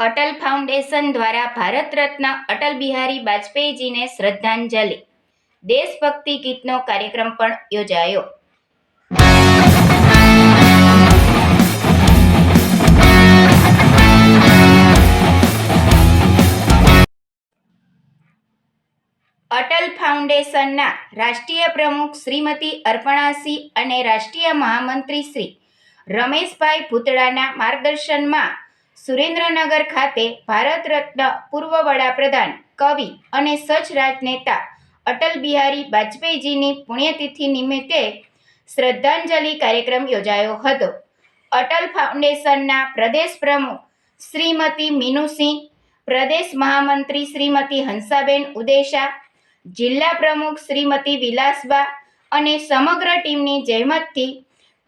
Atal foundation દ્વારા ભારત રત્ન અટલ બિહારી વાજપેયીજીને શ્રદ્ધાંજલિ. દેશભક્તિ ગીતનો કાર્યક્રમ પણ યોજાયો. અટલ ફાઉન્ડેશનના રાષ્ટ્રીય પ્રમુખ શ્રીમતી અર્પણાસિંહ અને રાષ્ટ્રીય મહામંત્રી શ્રી રમેશભાઈ ભૂતળાના માર્ગદર્શનમાં સુરેન્દ્રનગર ખાતે ભારત રત્ન પૂર્વ વડાપ્રધાન, કવિ અને સચ રાજનેતા અટલ બિહારી વાજપેયીજીની પુણ્યતિથિ નિમિત્તે શ્રદ્ધાંજલિ કાર્યક્રમ યોજાયો હતો. અટલ ફાઉન્ડેશનના પ્રદેશ પ્રમુખ શ્રીમતી મીનુસિંહ પ્રદેશ મહામંત્રી શ્રીમતી હંસાબેન ઉદેશા, જિલ્લા પ્રમુખ શ્રીમતી વિલાસબા અને સમગ્ર ટીમની જહેમતથી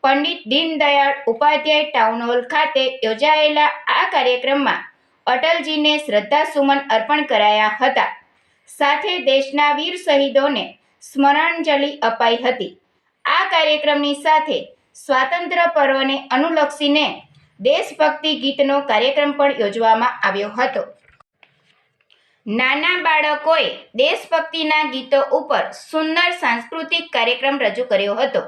પંડિત દીનદયાળ ઉપાધ્યાય ટાઉન હોલ ખાતે યોજાયેલા આ કાર્યક્રમમાં અટલજીને શ્રદ્ધાસુમન અર્પણ કરાયા હતા. સાથે દેશના વીર શહીદોને સ્મરણાંજલિ અપાઈ હતી. આ કાર્યક્રમની સાથે સ્વાતંત્ર્ય પર્વને અનુલક્ષીને દેશભક્તિ ગીતનો કાર્યક્રમ પણ યોજવામાં આવ્યો હતો. નાના બાળકોએ દેશભક્તિના ગીતો ઉપર સુંદર સાંસ્કૃતિક કાર્યક્રમ રજૂ કર્યો હતો.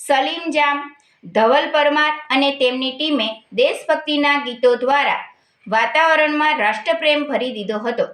સલીમ જામ, ધવલ પરમાર અને તેમની ટીમે દેશભક્તિના ગીતો દ્વારા વાતાવરણમાં રાષ્ટ્રપ્રેમ ભરી દીધો હતો.